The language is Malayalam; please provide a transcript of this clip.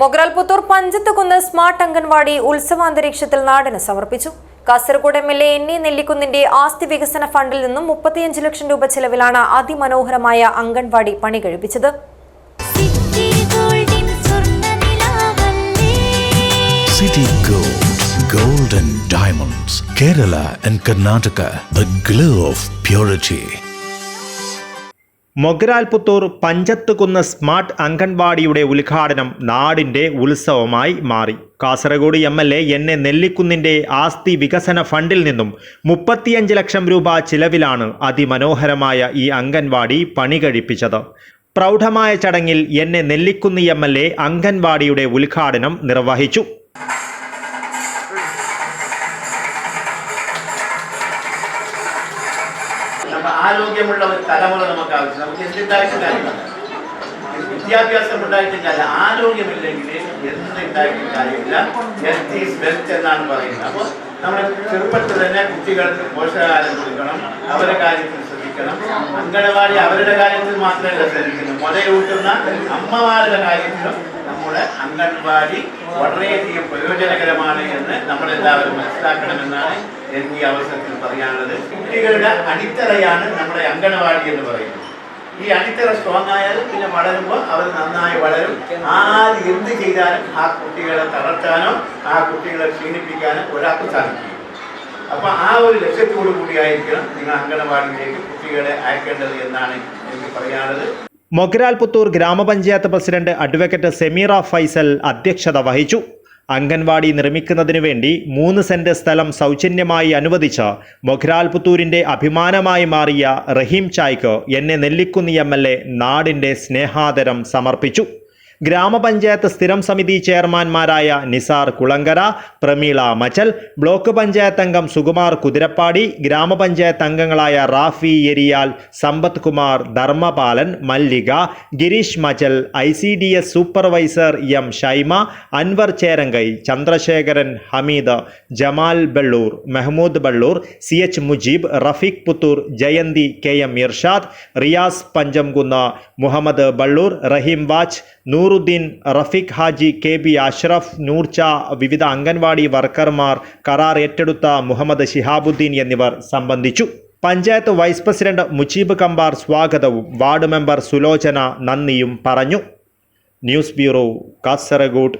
മൊഗ്രാൽ പുത്തൂർ പഞ്ചത്തുകുന്ന് സ്മാർട്ട് അംഗൻവാടി ഉത്സവാന്തരീക്ഷത്തിൽ നാടിന് സമർപ്പിച്ചു. Kasaragod M L A N E നെല്ലിക്കുന്നിന്റെ ആസ്തി വികസന ഫണ്ടിൽ നിന്നും മുപ്പത്തിയഞ്ച് ലക്ഷം രൂപ ചെലവിലാണ് അതിമനോഹരമായ അംഗൻവാടി പണി കഴിപ്പിച്ചത്. City Gold, Gold and Diamonds, Kerala and Karnataka, the glow of purity. Mogral Puthur Panchathukunnu smart അംഗൻവാടിയുടെ ഉദ്ഘാടനം നാടിന്റെ ഉത്സവമായി മാറി. Kasaragod M L A N A നെല്ലിക്കുന്നിന്റെ ആസ്തി വികസന ഫണ്ടിൽ നിന്നും മുപ്പത്തിയഞ്ച് ലക്ഷം രൂപ ചിലവിലാണ് അതിമനോഹരമായ ഈ അംഗൻവാടി പണി കഴിപ്പിച്ചത് പ്രൗഢമായ ചടങ്ങിൽ N A Nellikkunnu M L A അംഗൻവാടിയുടെ ഉദ്ഘാടനം നിർവഹിച്ചു. നമ്മ ആരോഗ്യമുള്ള ഒരു തലമുറ നമുക്ക് ആവശ്യം നമുക്ക് എന്തുണ്ടായിട്ടില്ല വിദ്യാഭ്യാസം ഉണ്ടായിട്ടില്ല ആരോഗ്യമില്ലെങ്കിൽ എന്തുണ്ടായിട്ടും കാര്യമില്ല. എന്നാണ് പറയുന്നത്. അപ്പോൾ നമ്മൾ ചെറുപ്പത്തിൽ തന്നെ കുട്ടികൾക്ക് പോഷകാഹാരം കൊടുക്കണം അവരുടെ കാര്യത്തിൽ ശ്രദ്ധിക്കണം. അംഗനവാടി അവരുടെ കാര്യത്തിൽ മാത്രമല്ല ശ്രദ്ധിക്കുന്നത്. മുലയൂട്ടുന്ന അമ്മമാരുടെ കാര്യത്തിലും നമ്മുടെ അംഗൻവാടി വളരെയധികം പ്രയോജനകരമാണ് എന്ന് നമ്മളെല്ലാവരും മനസ്സിലാക്കണമെന്നാണ് എനിക്ക് ഈ അവസരത്തിൽ പറയാനുള്ളത് കുട്ടികളുടെ അടിത്തറയാണ് നമ്മുടെ അങ്കണവാടി എന്ന് പറയുന്നത്. ഈ അടിത്തറ സ്ട്രോങ് ആയാൽ പിന്നെ വളരുമ്പോൾ അവർ നന്നായി വളരും. ആര് എന്ത് ചെയ്താലും ആ കുട്ടികളെ തളർത്താനോ ആ കുട്ടികളെ ക്ഷീണിപ്പിക്കാനോ ഒരാൾക്ക് സാധിക്കും അപ്പൊ ആ ഒരു ലക്ഷ്യത്തോടു കൂടിയായിരിക്കണം നിങ്ങൾ അങ്കണവാടിയിലേക്ക് കുട്ടികളെ അയക്കേണ്ടത് എന്നാണ് എനിക്ക് പറയാനുള്ളത്. മൊഗ്രാൽപുത്തൂർ ഗ്രാമപഞ്ചായത്ത് പ്രസിഡന്റ് അഡ്വക്കേറ്റ് സെമീറ ഫൈസൽ അധ്യക്ഷത വഹിച്ചു. അംഗൻവാടി നിർമ്മിക്കുന്നതിനു വേണ്ടി മൂന്ന് സെന്റ് സ്ഥലം സൗജന്യമായി അനുവദിച്ച മൊഖ്രാൽ പുത്തൂരിന്റെ അഭിമാനമായി മാറിയ റഹീം ചായ്ക്ക് എന്നെ നെല്ലിക്കുന്നി എം എൽ എ നാടിന്റെ സ്നേഹാദരം സമർപ്പിച്ചു. ഗ്രാമപഞ്ചായത്ത് സ്ഥിരം സമിതി ചെയർമാൻമാരായ നിസാർ കുളങ്കര പ്രമീള മച്ചൽ ബ്ലോക്ക് പഞ്ചായത്ത് അംഗം സുകുമാർ കുതിരപ്പാടി ഗ്രാമപഞ്ചായത്ത് അംഗങ്ങളായ Rafi Eriyal Sampath Kumar Dharmapalan Mallika Girish Machal I C D S supervisor M Shaima Anwar Cherankai Chandrasekharan Hameed Jamal Ballur Mehmood Ballur C H Mujeeb Rafeeq Puthur Jayanthi K M Irshad Riyaz Panchamkunnu Muhammad Ballur Raheem watch Nooruddeen Rafeeq Haji K B Ashraf Noorcha വിവിധ അംഗൻവാടി വർക്കർമാർ കരാർ ഏറ്റെടുത്ത മുഹമ്മദ് ഷിഹാബുദ്ദീൻ എന്നിവർ സംബന്ധിച്ചു. പഞ്ചായത്ത് വൈസ് പ്രസിഡന്റ് മുജീബ് കമ്പാർ സ്വാഗതവും വാർഡ് മെമ്പർ സുലോചന നന്ദിയും പറഞ്ഞു. News bureau Kasaragod.